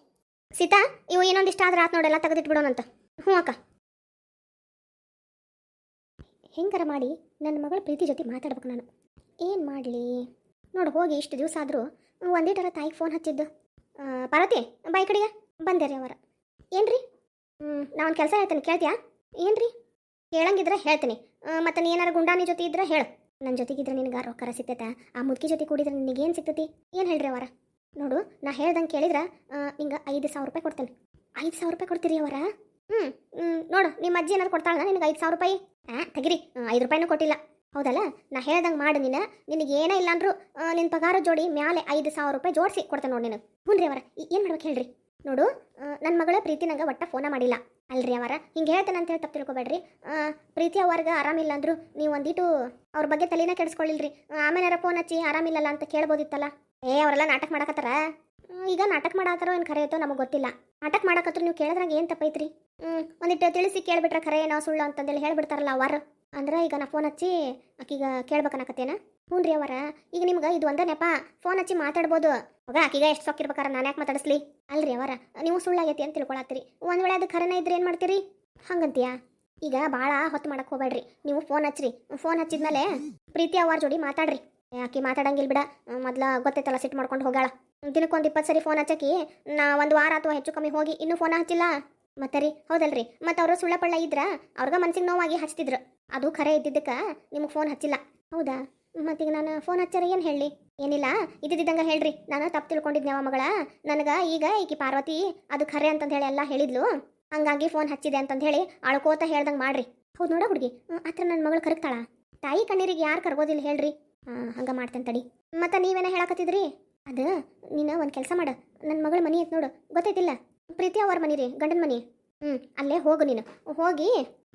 ಸೀತಾ, ಇವು ಇನ್ನೊಂದಿಷ್ಟು ಆದ್ರೆ ಆತ್ ನೋಡಲ್ಲ ತೆಗೆದಿಟ್ಟು ಬಿಡೋಣಂತ ಹ್ಞೂ ಅಕ್ಕ. ಹೆಂಗಾರ ಮಾಡಿ ನನ್ನ ಮಗಳ ಪ್ರೀತಿ ಜೊತೆ ಮಾತಾಡ್ಬೇಕು ನಾನು. ಏನು ಮಾಡಲಿ? ನೋಡು, ಹೋಗಿ ಇಷ್ಟು ದಿವಸ ಆದರೂ ಒಂದೇಟರ ತಾಯಿಗೆ ಫೋನ್ ಹಚ್ಚಿದ್ದು. ಪಾರ್ವತಿ ಬಾಯಿ ಕಡೆಗೆ. ಬಂದೆ ರೀ ಅವರ. ಏನ್ರಿ? ರೀ ನಾ ಒಂದು ಕೆಲಸ ಹೇಳ್ತೇನೆ, ಕೇಳ್ತೀಯಾ? ಏನ್ರಿ? ಹೇಳಂಗಿದ್ರೆ ಹೇಳ್ತೀನಿ. ಮತ್ತು ನೀ ಏನಾರ ಗುಂಡಾನಿ ಜೊತೆ ಇದ್ರೆ ಹೇಳು. ನನ್ನ ಜೊತೆಗಿದ್ರೆ ನಿನಗೆ ರೊಕ್ಕ ಸಿಗ್ತೈತೆ? ಆ ಮುದುಕಿ ಜೊತೆ ಕೂಡಿದ್ರೆ ನಿನಗೇನು ಸಿಗ್ತೈತಿ? ಏನು ಹೇಳ್ರಿ ಅವರ? ನೋಡು, ನಾ ಹೇಳ್ದಂಗೆ ಕೇಳಿದ್ರೆ ನಿಂಗೆ ಐದು ಸಾವಿರ ರೂಪಾಯಿ ಕೊಡ್ತೇನೆ. ಐದು ಸಾವಿರ ರೂಪಾಯಿ ಕೊಡ್ತೀರಿ ಅವರ ಹ್ಞೂ ನೋಡು ನಿಮ್ಮ ಅಜ್ಜಿ ಏನಾರು ಕೊಡ್ತಾಳ ನಿನಗೆ ಐದು ಸಾವಿರ ರೂಪಾಯಿ. ಹಾಂ ತೆಗಿರಿ ಐದು ರೂಪಾಯಿನೂ ಕೊಟ್ಟಿಲ್ಲ. ಹೌದಲ್ಲ, ನಾ ಹೇಳ್ದಂಗೆ ಮಾಡು ನೀನು. ನಿನಗೆ ಏನೇ ಇಲ್ಲ ಅಂದರೂ ನಿನ್ನ ಪಗಾರ ಜೋಡಿ ಮ್ಯಾಲೆ ಐದು ಸಾವಿರ ರೂಪಾಯಿ ಜೋಡಿಸಿ ಕೊಡ್ತೇನೆ ನೋಡಿ ನಿನಗೆ ಹ್ಞೂ ರೀ ಅವರ ಏನು ಮಾಡ್ಬೇಕು ಹೇಳ್ರಿ? ನೋಡು ನನ್ನ ಮಗಳ ಪ್ರೀತಿ ನಂಗೆ ಒಟ್ಟ ಫೋನ ಮಾಡಿಲ್ಲ. ಅಲ್ರಿ ಅವರ? ಹಿಂಗೆ ಹೇಳ್ತೇನೆ ಅಂತ ಹೇಳಿ ತಪ್ಪು ತಿಳ್ಕೊಬೇಡ್ರಿ. ಪ್ರೀತಿ ಅವ್ರಿಗೆ ಆರಾಮಿಲ್ಲ ಅಂದ್ರು ನೀವು ಒಂದಿಟ್ಟು ಅವ್ರ ಬಗ್ಗೆ ತಲೆನ ಕೆಡಿಸ್ಕೊಳ್ಳಿಲ್ರಿ. ಆಮೇಲೆ ಫೋನ್ ಹಚ್ಚಿ ಆರಾಮಿಲ್ಲಲ್ಲ ಅಂತ ಕೇಳ್ಬೋದಿತ್ತಲ್ಲ. ಏ, ಅವರೆಲ್ಲ ನಾಟಕ ಮಾಡಕತ್ತಾರ? ಈಗ ನಾಟಕ ಮಾಡತ್ತಾರೋ ಏನು ಖರೆ ನಮಗೆ ಗೊತ್ತಿಲ್ಲ. ನಾಟಕ ಮಾಡಕತ್ರ ನೀವು ಕೇಳಿದ್ರಾಗ ಏನು ತಪ್ಪೈತ್ರಿ? ಹ್ಞೂ ಒಂದಿಟ್ಟು ತಿಳಿಸಿ ಕೇಳಿಬಿಟ್ರೆ ಖರೆ ಏನೋ ಸುಳ್ಳು ಅಂತಂದೇಳಿ ಹೇಳ್ಬಿಡ್ತಾರಲ್ಲ ಅವರು ಅಂದ್ರೆ ಈಗ ನಾ ಫೋನ್ ಹಚ್ಚಿ ಆಕೀಗ ಕೇಳ್ಬೇಕನ್ನಕತ್ತೇನ? ಹ್ಞೂ ರೀ ಅವರ ಈಗ ನಿಮ್ಗೆ ಇದು ಒಂದೇ ಫೋನ್ ಹಚ್ಚಿ ಮಾತಾಡ್ಬೋದು. ಹೋಗ ಆಕೀಗ ಎಷ್ಟು ಸೊಕ್ಕಿರ್ಬೇಕಾರ ನಾನು ಯಾಕೆ ಮಾತಾಡಿಸ್ಲಿ? ಅಲ್ರಿ ಅವರ ನೀವು ಸುಳ್ಳಾಗೈತಿ ಅಂತ ತಿಳ್ಕೊಳತ್ತೀರಿ ಒಂದು ವೇಳೆ ಅದು ಖರೇನ ಇದ್ರೆ ಏನು ಮಾಡ್ತೀರಿ? ಹಂಗಂತೀಯಾ? ಈಗ ಭಾಳ ಹೊತ್ತು ಮಾಡಕ್ಕೆ ಹೋಗ್ಬೇಡ್ರಿ. ನೀವು ಫೋನ್ ಹಚ್ಚ್ರಿ ಫೋನ್ ಹಚ್ಚಿದ್ಮೇಲೆ ಪ್ರೀತಿ ಅವ್ರ ಜೋಡಿ ಮಾತಾಡ್ರಿ. ಆಕಿ ಮಾತಾಡಂಗಿಲ್ಲ ಬಿಡ. ಮೊದ್ಲ ಗೊತ್ತೈತಲ್ಲ ಸಿಟ್ಟು ಮಾಡ್ಕೊಂಡು ಹೋಗಾಳ ದಿನಕ್ಕೊಂದು ಇಪ್ಪತ್ತು ಸರಿ ಫೋನ್ ಹಚ್ಚಕಿ, ನಾ ಒಂದು ವಾರ ಅಥವಾ ಹೆಚ್ಚು ಕಮ್ಮಿ ಹೋಗಿ ಇನ್ನೂ ಫೋನ್ ಹಚ್ಚಿಲ್ಲ. ಮತ್ತೆ ರೀ, ಹೌದಲ್ರಿ. ಮತ್ತೆ ಅವರು ಸುಳ್ಳಪಳ್ಳ ಇದ್ರ, ಅವ್ರಿಗೆ ಮನ್ಸಿಗೆ ನೋವಾಗಿ ಹಚ್ತಿದ್ರು. ಅದು ಖರೆ ಇದ್ದಿದ್ದಕ್ಕೆ ನಿಮಗೆ ಫೋನ್ ಹಚ್ಚಿಲ್ಲ. ಹೌದಾ? ಮತ್ತೀಗ ನಾನು ಫೋನ್ ಹಚ್ಚಾರ ಏನು ಹೇಳಿ ಏನಿಲ್ಲ, ಇದ್ದಿದ್ದಂಗೆ ಹೇಳ್ರಿ. ನಾನು ತಪ್ಪು ತಿಳ್ಕೊಂಡಿದ್ನವ ಮಗಳ? ನನಗೆ ಈಗ ಈಕಿ ಪಾರ್ವತಿ ಅದು ಖರೆ ಅಂತಂದು ಹೇಳಿ ಎಲ್ಲ ಹೇಳಿದ್ಲು. ಹಂಗಾಗಿ ಫೋನ್ ಹಚ್ಚಿದೆ ಅಂತಂದು ಹೇಳಿ ಅಳ್ಕೋತ ಹೇಳ್ದಂಗೆ ಮಾಡ್ರಿ. ಹೌದು ನೋಡ ಹುಡುಗಿ ಹತ್ರ ನನ್ನ ಮಗಳು ಕರಗ್ತಾಳ? ತಾಯಿ ಕಣ್ಣೀರಿಗೆ ಯಾರು ಕರ್ಗೋದಿಲ್ಲ ಹೇಳ್ರಿ. ಹಂಗೆ ಮಾಡ್ತೇನೆ ತಡಿ. ಮತ್ತೆ ನೀವೇನ ಹೇಳಕತ್ತಿದ್ರಿ? ಅದು, ನೀನು ಒಂದು ಕೆಲಸ ಮಾಡು. ನನ್ನ ಮಗಳ ಮನಿ ಐತೆ ನೋಡು. ಗೊತ್ತೈತಿಲ್ಲ? ಪ್ರೀತಿ ಅವ್ರ ಮನಿ ರೀ ಗಂಡನ ಮನಿ. ಹ್ಞೂ ಅಲ್ಲೇ ಹೋಗು ನೀನು. ಹೋಗಿ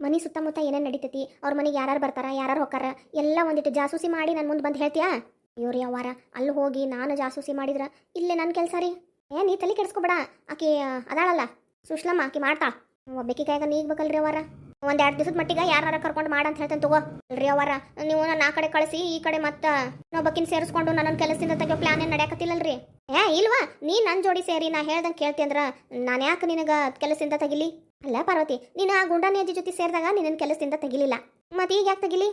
ಮನೆ ಸುತ್ತಮುತ್ತ ಏನೇನು ನಡೀತೈತಿ, ಅವ್ರ ಮನೆಗೆ ಯಾರು ಬರ್ತಾರ ಯಾರು ಹೋಗಾರ ಎಲ್ಲ ಒಂದಿಟ್ಟು ಜಾಸೂಸಿ ಮಾಡಿ ನನ್ನ ಮುಂದೆ ಬಂದು ಹೇಳ್ತೀಯಾ? ಇವ್ರಿ ಅವಾರ ಅಲ್ಲಿ ಹೋಗಿ ನಾನು ಜಾಸೂಸಿ ಮಾಡಿದ್ರೆ ಇಲ್ಲೇ ನನ್ನ ಕೆಲಸ ರೀ. ಏ, ನೀ ತಲೆ ಕೆಡಿಸ್ಕೊಬೇಡ, ಆಕಿ ಅದಾಳಲ್ಲ, ಸುಶ್ಲಮ್ಮ, ಆಕೆ ಮಾಡ್ತಾ. ಒಬ್ಬಾಕಿ ಕೈಗ ನೀಗ್ಬೇಕಲ್ರಿ ಅವರ ಒಂದ್ ಎರಡು ದಿವಸದ ಮಟ್ಟಿಗೆ ಯಾರ ಕರ್ಕೊಂಡು ಮಾಡ ಅಂತ ಹೇಳ್ತೇನೆ ತಗೋ. ಅಲ್ರಿ ಅವರ ನೀವು ನಾ ಕಡೆ ಕಳಿಸಿ, ಈ ಕಡೆ ಮತ್ತ ಬಕ್ಕಿನ ಸೇರಿಸ್ಕೊಂಡು ನನ್ನ ಕೆಲಸದಿಂದ ತಗೋ ಪ್ಲಾನ್ ಏನು ನಡೆಯಕತ್ತಿಲ್ಲಲ್ರಿ. ಏ, ಇಲ್ವಾ? ನೀ ನನ್ನ ಜೋಡಿ ಸೇರಿ ನಾ ಹೇಳ್ದಂಗೆ ಕೇಳ್ತಿ ಅಂದ್ರ ನಾನು ಯಾಕೆ ನಿನಗ ಕೆಲಸದಿಂದ ತೆಗಿಲಿ? ಅಲ್ಲ ಪಾರ್ವತಿ, ನೀನು ಆ ಗುಂಡಾನೇಜಿ ಜೊತೆ ಸೇರಿದಾಗ ನಿನ್ನ ಕೆಲಸದಿಂದ ತೆಗಿಲಿಲ್ಲ. ಮತ್ತೆ ಈಗ ಯಾಕೆ ತೆಗಿಲಿ?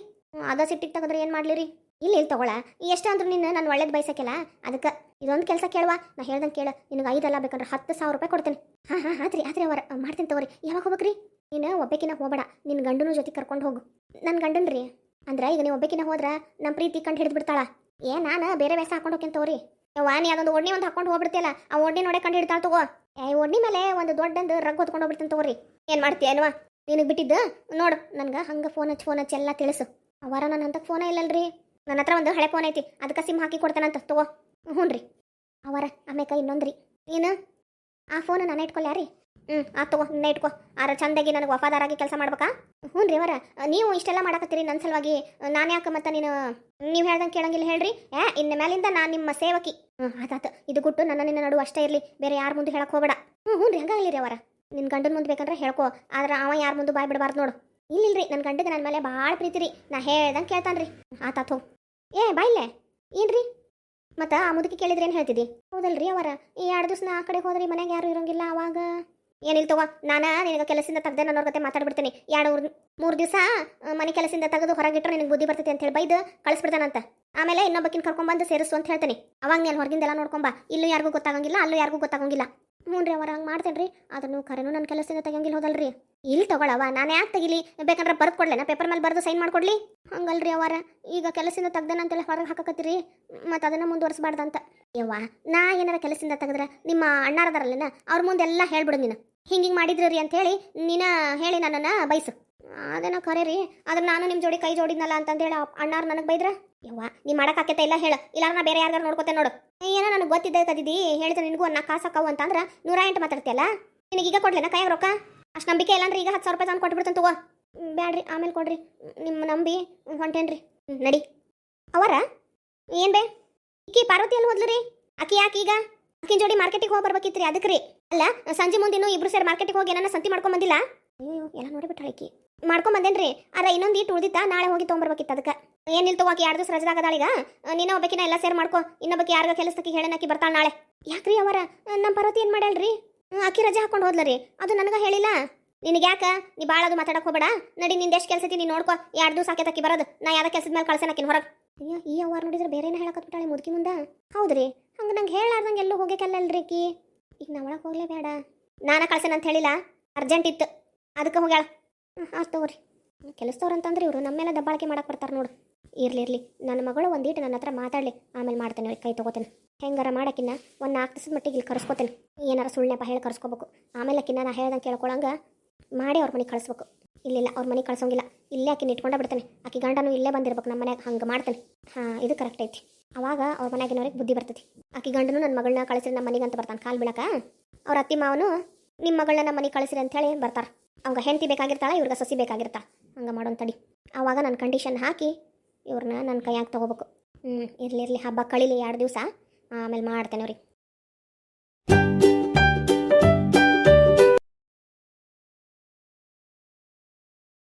ಅದ ಸಿಟ್ಟಿಗೆ ತೆಗೆದ್ರೆ ಏನು ಮಾಡ್ಲಿರಿ ಇಲ್ಲ ಇಲ್ಲಿ ತಗೊಳ. ಎಷ್ಟು ಅಂದ್ರೂ ನೀನು ನಾನು ಒಳ್ಳೇದು ಬಯಸಕ್ಕಿಲ್ಲ? ಅದಕ್ಕೆ ಇದೊಂದು ಕೆಲಸ ಕೇಳುವ. ನಾ ಹೇಳ್ದಂಗೆ ಕೇಳು. ನಿನಗೆ ಐದಲ್ಲ ಬೇಕಂದ್ರೆ ಹತ್ತು ಸಾವಿರ ರೂಪಾಯಿ ಕೊಡ್ತೇನೆ. ಹಾಂ ಹಾಂ, ಆತ್ರಿ ಆತ್ರಿ ಅವರ. ಮಾಡ್ತೀನಿ ತಗೋರಿ. ಯಾವಾಗ ಹೋಗ್ಬೇಕ್ರಿ? ನೀನು ಒಬ್ಬಕಿನ ಹೋಗಬೇಡ. ನಿನ್ನ ಗಂಡನ ಜೊತೆ ಕರ್ಕೊಂಡು ಹೋಗು. ನನ್ನ ಗಂಡನ ರೀ ಅಂದ್ರೆ ಈಗ ನೀವು ಒಬ್ಬಕಿನ ಹೋದ್ರೆ ನಮ್ಮ ಪ್ರೀತಿ ಕಂಡು ಹಿಡಿದು ಬಿಡ್ತಾಳ. ಏ, ನಾನು ಬೇರೆ ವ್ಯಾಸ ಹಾಕೊಂಡು ಹೋಗ್ತೀನಿ ತಗೋರಿ. ಯವ್ವ, ನೀ ಅದೊಂದು ಒಡ್ನಿ ಒಂದು ಹಾಕೊಂಡು ಹೋಗ್ಬಿಡ್ತಿಯಲ್ಲ, ಆ ಒಡ್ನಿ ನೋಡೇ ಕಂಡು ಹಿಡ್ತಾಳೆ ತಗೋ. ಏ ಒಡ್ನಿ ಮೇಲೆ ಒಂದು ದೊಡ್ಡಂದು ರಗ್ ಹೊತ್ಕೊಂಡು ಹೋಗ್ಬಿಡ್ತೀನಿ ತಗೋರಿ. ಏನು ಮಾಡ್ತೀಯ ಅಲ್ವಾ ನಿನಗೆ ಬಿಟ್ಟಿದ್ದು? ನೋಡು, ನನ್ಗೆ ಹಂಗೆ ಫೋನ್ ಹಚ್ಚಿ ಫೋನ್ ಹಚ್ಚಿ ಎಲ್ಲ ತಿಳಿಸು. ಅವರ ನನ್ನ ಹಂತಕ್ಕೆ ಫೋನೇ ಇಲ್ಲಲ್ರಿ. ನನ್ನ ಹತ್ರ ಒಂದು ಹಳೆ ಫೋನ್ ಐತಿ, ಅದಕ್ಕೆ ಸಿಮ್ ಹಾಕಿ ಕೊಡ್ತೇನಂತ, ತಗೋ. ಹ್ಞೂ ರೀ ಅವರ ಆಮೇಕ ಇನ್ನೊಂದ್ರಿ. ಏನು? ಆ ಫೋನ್ ನಾನು ಇಟ್ಕೊಲ್ಲ ರೀ ಹ್ಞೂ ಆ ತಗೋ ನಿನ್ನೆ ಇಟ್ಕೋ. ಆರ ಚಂದಾಗಿ ನನಗೆ ವಫಾದಾರಾಗಿ ಕೆಲಸ ಮಾಡ್ಬೇಕಾ? ಹ್ಞೂ ರೀ ಅವರ ನೀವು ಇಷ್ಟೆಲ್ಲ ಮಾಡಕತ್ತೀರಿ ನನ್ನ ಸಲುವಾಗಿ. ನಾನು ಯಾಕೆ ಮತ್ತೆ ನೀನು, ನೀವು ಹೇಳ್ದಂಗೆ ಕೇಳಂಗಿಲ್ಲ ಹೇಳ್ರಿ. ಏ, ಇನ್ನ ಮೇಲಿಂದ ನಾನು ನಿಮ್ಮ ಸೇವಕಿ. ಹ್ಞೂ ಆತಾತು. ಇದು ಗುಟ್ಟು ನನ್ನ ನಿನ್ನ ನಡು ಅಷ್ಟೇ ಇರಲಿ. ಬೇರೆ ಯಾರ ಮುಂದೆ ಹೇಳಕ್ಕೆ ಹೋಗಬೇಡ. ಹ್ಞೂ ಹ್ಞೂ ರೀ ಹಂಗಾಗಲಿ ರೀ ಅವರ ನಿನ್ನ ಗಂಡನ ಮುಂದೆ ಬೇಕಂದ್ರೆ ಹೇಳ್ಕೊ. ಆದ್ರೆ ಅವ ಯಾರ ಮುಂದೆ ಬಾಯ್ ಬಿಡಬಾರ್ದು ನೋಡು. ಇಲ್ಲಿಲ್ರಿ ನನ್ನ ಗಂಡಗೆ ನನ್ನ ಮೇಲೆ ಭಾಳ ಪ್ರೀತಿ ರೀ. ನಾ ಹೇಳ್ದಂಗೆ ಕೇಳ್ತಾನೆ ರೀ ಆತಾತು ಏ ಏನು ಏನ್ರಿ? ಮತ್ತೆ ಆ ಮುದುಕಿ ಕೇಳಿದ್ರೆ ಏನು ಹೇಳ್ತಿದ್ದಿ ಹೌದಲ್ರಿ ಅವರ ಈ ಎರಡು ದಿವಸ ಆ ಕಡೆ ಹೋದ್ರಿ ಮನೆಗೆ ಯಾರು ಇರೋಂಗಿಲ್ಲ ಅವಾಗ. ಏನಿಲ್ಲ ತಗೋ, ನಾನು ನಿನಗೆ ಕೆಲಸದಿಂದ ತೆಗ್ದೆ ನನ್ನ ಜೊತೆ ಮಾತಾಡ್ಬಿಡ್ತೀನಿ. ಎರಡು ಮೂರು ಮೂರು ದಿವಸ ಮನೆ ಕೆಲಸದಿಂದ ತೆಗೆದು ಹೊರಗಿಟ್ರೆ ನಿನಗೆ ಬುದ್ಧಿ ಬರ್ತೈತಿ ಅಂತ ಹೇಳಿ ಬೈದು ಕಳಿಸ್ಬಿಡ್ತಾನಂತ. ಆಮೇಲೆ ಇನ್ನೊಬ್ಬಕಿನ ಕರ್ಕೊಂಡ್ಬಂದು ಸೇರಿಸು ಅಂತ ಹೇಳ್ತೀನಿ. ಅವಾಗ ನೀನು ಹೊರಗಿಂದೆಲ್ಲ ನೋಡ್ಕೊಂಬ. ಇಲ್ಲೂ ಯಾರಿಗೂ ಗೊತ್ತಾಗಂಗಿಲ್ಲ, ಅಲ್ಲೂ ಯಾರಿಗೂ ಗೊತ್ತಾಗಂಗಿಲ್ಲ. ಹ್ಞೂ ರೀ ಅವರ ಹಂಗೆ ಮಾಡ್ತೇನೆ ರೀ. ಅದನ್ನು ಕರೆನೂ ನನ್ನ ಕೆಲಸದಿಂದ ತೆಗಿಯಂಗಿಲ್ಲ ಹೋದಲ್ರಿ ಇಲ್ಲಿ ತಗೊಳವ ನಾನು ಯಾಕೆ ತೆಗಿಲಿ? ಬೇಕಂದ್ರೆ ಬರ್ದು ಕೊಡ್ಲೇನ? ಪೇಪರ್ ಮೇಲೆ ಬರೆದು ಸೈನ್ ಮಾಡ್ಕೊಡ್ಲಿ? ಹಂಗಲ್ರಿ ಅವರ ಈಗ ಕೆಲಸದಿಂದ ತೆಗ್ದೇನಂತೆಲ್ಲ ಹೊರಗೆ ಹಾಕಕತ್ತೀರಿ. ಮತ್ತು ಅದನ್ನು ಮುಂದುವರಿಸಬಾರ್ದಂತ. ಯವ್ವ, ನಾ ಏನಾರ ಕೆಲಸದಿಂದ ತೆಗೆದ್ರೆ ನಿಮ್ಮ ಅಣ್ಣಾರದಾರಲ್ಲೇನ ಅವ್ರ ಮುಂದೆಲ್ಲ ಹೇಳ್ಬಿಡು ನೀನು. ಹಿಂಗೆ ಹಿಂಗೆ ಮಾಡಿದ್ರಿ ಅಂತ ಹೇಳಿ, ನೀನು ಹೇಳಿ ನನ್ನನ್ನು ಬೈಸು. ಅದೇನೋ ಖರೆ ರೀ ಆದ್ರೆ ನಾನು ನಿಮ್ಮ ಜೋಡಿ ಕೈ ಜೋಡಿದ್ನಲ್ಲ ಅಂತಂದೇಳಿ ಅಣ್ಣಾರು ನನಗೆ ಬೈದ್ರ? ಯವ್ವ, ನೀ ಮಾಡಕ್ಕಾಕೈತೆ ಇಲ್ಲ ಹೇಳು. ಇಲ್ಲ ನಾ ಬೇರೆ ಯಾರ್ದಾರು ನೋಡ್ಕೋತೇನೆ ನೋಡು. ಏನೋ ನನಗೆ ಗೊತ್ತಿದ್ದೆ ಕದಿದಿ, ಹೇಳಿದ್ರೆ ನಿನಗೂ ಅನ್ನ ಕಾಸಕ್ಕವು ಅಂತಂದ್ರೆ ನೂರ ಎಂಟು ಮಾತಾಡ್ತಿಯಲ್ಲ? ನಿನಗೆ ಈಗ ಕೊಡ್ಲೇನ ಕೈಯಾಗ ರೊಕ್ಕ? ಅಷ್ಟು ನಂಬಿಕೆ ಇಲ್ಲಾಂದ್ರೆ ಈಗ ಹತ್ತು ಸಾವಿರ ರೂಪಾಯಿ ತಂದು ಕೊಟ್ಬಿಡ್ತೇನೆ ತಗೋ. ಬ್ಯಾಡ್ರಿ, ಆಮೇಲೆ ಕೊಡ್ರಿ. ನಿಮ್ಮ ನಂಬಿ ಹೊಂಟೇನ್ರಿ. ನಡಿ. ಅವರ? ಏನು ಬೇ? ಈಕಿ ಪಾರ್ವತಿ ಅಲ್ಲಿ ಹೋದ್ಲು ರೀ? ಆಕಿ ಯಾಕೆ ಈಗ? ಅಕ್ಕಿನ ಜೋಡಿ ಮಾರ್ಕೆಟಿಗೆ ಹೋಗಿ ಬರ್ಬೇಕಿತ್ರಿ ಅದಕ್ಕೆ ರೀ ಅಲ್ಲ, ಸಂಜೆ ಮುಂದಿನ ಇಬ್ರು ಸೇರಿ ಮಾರ್ಕೆಟಿಗೆ ಹೋಗಿ ಏನಾರ ಸಂತಿ ಮಾಡ್ಕೊಂಡ್ ಬಂದಿಲ್ಲ? ಅಯ್ಯೋ ಎಲ್ಲ ನೋಡಿಬಿಟ್ರೆ ಈಕಿ. ಮಾಡ್ಕೊಂಡ್ ಬಂದೇನ್ರಿ ಅರ, ಇನ್ನೊಂದು ಇಟ್ಟು ಉಳಿದಿತ್ತ? ನಾಳೆ ಹೋಗಿ ತೊಗೊಂಬರ್ಬೇಕಿತ್ತು ಅದಕ್ಕೆ. ಏನಿಲ್ಲ ಆಕಿ ಎರಡು ದಿವಸ ರಜದಾಗದಾಳೀಗ ನೀನು ಒಬ್ಬಕಿನ ಎಲ್ಲ ಸೇರ್ ಮಾಡ್ಕೊ. ಇನ್ನೊಬ್ಬಕಿ ಯಾರಿಗ ಕೆಲಸಕ್ಕೆ ಹೇಳನಕಿ ಬರ್ತಾಳ ನಾಳೆ. ಯಾಕ್ರಿ ಅವರ? ನಮ್ಮ ಪರ್ವತಿ ಏನು ಮಾಡ್ಯಾಳ್ರಿ? ಆಕಿ ರಜೆ ಹಾಕೊಂಡು ಹೋದ್ಲರಿ. ಅದು ನನಗೆ ಹೇಳಿಲ್ಲ. ನಿನಗೆ ಯಾಕ ನೀ ಭಾಳ ಅದು ಮಾತಾಡಕ್ ಹೋಗಬೇಡ. ನಡಿ ನಿಂದ ಎಷ್ಟು ಕೆಲಸ ಐತಿ ನೀ ನೋಡ್ಕೊ. ಎರಡು ದಿವಸ ತಕ್ಕಿ ಬರೋದು. ನಾ ಯಾವ ಕೆಲಸದ ಮೇಲೆ ಕಳ್ಸೇನಕಿನ ಹೊರಗೆ. ಅಯ್ಯೋ, ಈ ಅವ್ವಾರು ನೋಡಿದ್ರೆ ಬೇರೆ ಬೇರೆನೇ ಹೇಳಕತ್ಬಿಟ್ಟಾಳೆ ಮುದುಕಿ ಮುಂದೆ. ಹೌದ್ರಿ. ಹಂಗೆ ನಂಗೆ ಹೇಳಾರ್ದಂಗೆ ಎಲ್ಲೂ ಹೋಗಕ್ಕಲ್ಲಲ್ರಿ ಕಿ ಈಗ ನಾ ಒಳಗೆ ಹೋಗ್ಲೇ ಬೇಡ ನಾನ ಕಳ್ಸೇನಂತ ಹೇಳಿಲ್ಲ. ಅರ್ಜೆಂಟ್ ಇತ್ತು. ಅದಕ್ಕೆ ಹೋಗ್ಯಾಳ. ಆಯ್ತು ತಗೋರಿ. ಕೆಲಸದವ್ರು ಅಂತಂದ್ರೆ ಇವರು ನಮ್ಮ ಮೇಲೆ ದಬ್ಬಾಳಿಕೆ ಮಾಡಕ್ಕೆ ಬರ್ತಾರೆ ನೋಡು. ಇರ್ಲಿ, ಇರಲಿ. ನನ್ನ ಮಗಳು ಒಂದೀಟು ನನ್ನ ಹತ್ರ ಮಾತಾಡಲಿ. ಆಮೇಲೆ ಮಾಡ್ತೇನೆ ಕೈ ತೊಗೋತೇನೆ. ಹೆಂಗಾರ ಮಾಡಕ್ಕಿನ್ನ ಒಂದು ನಾಲ್ಕು ದಿವಸದ ಮಟ್ಟಿಗೆ ಇಲ್ಲಿ ಕರ್ಸ್ಕೊತೇನೆ. ಏನಾರ ಸುಳ್ಳೆಪ್ಪ ಹೇಳಿ ಕರ್ಸ್ಕೋಬೇಕು. ಆಮೇಲೆ ಅಕ್ಕಿನ್ನ ನಾ ಹೇಳ್ದಂಗೆ ಕೇಳ್ಕೊಳಂಗೆ ಮಾಡಿ ಅವ್ರ ಮನೆಗೆ ಕಳಿಸ್ಬೇಕು. ಇಲ್ಲಿಲ್ಲ, ಅವ್ರ ಮನೆಗೆ ಕಳ್ಸೋಂಗಿಲ್ಲ. ಇಲ್ಲೇ ಆಕಿನ ಇಟ್ಕೊಂಡೇ ಬಿಡ್ತಾನೆ. ಆಕಿ ಗಂಡನೂ ಇಲ್ಲೇ ಬಂದಿರ್ಬೇಕು ನಮ್ಮ ಮನೆಗೆ ಹಂಗೆ ಮಾಡ್ತೇನೆ. ಹಾಂ, ಇದು ಕರೆಕ್ಟ್ ಐತಿ. ಅವಾಗ ಅವ್ರ ಮನೆಯಾಗಿನವ್ರಿಗೆ ಬುದ್ಧಿ ಬರ್ತೈತಿ. ಆಕಿ ಗಂಡನು ನನ್ನ ಮಗಳನ್ನ ಕಳಿಸಿರಿ ನಮ್ಮ ಮನೆಗೆ ಅಂತ ಬರ್ತಾನೆ. ಕಾಲು ಬಿಳಕ? ಅವ್ರ ಅತ್ತಿ ಮಾವನು ನಿಮ್ಮ ಮಗಳನ್ನ ನಮ್ಮ ಮನೆಗೆ ಕಳಿಸಿರಿ ಅಂತ ಹೇಳಿ ಬರ್ತಾರೆ. ಅವಾಗ ಹೆಂಡತಿ ಬೇಕಾಗಿರ್ತಾಳ, ಇವ್ರಿಗೆ ಸಸಿ ಬೇಕಾಗಿರ್ತಾ ಹಂಗೆ ಮಾಡೋನ್ ತಡಿ. ಆವಾಗ ನಾನು ಕಂಡೀಷನ್ ಹಾಕಿ ಇವ್ರನ್ನ ನನ್ನ ಕೈಯಾಗ ತೊಗೋಬೇಕು. ಹ್ಞೂ ಇರಲಿ ಇರಲಿ. ಹಬ್ಬ ಕಳೀಲಿ ಎರಡು ದಿವಸ. ಆಮೇಲೆ ಮಾಡ್ತೇನೆ ಅವ್ರಿಗೆ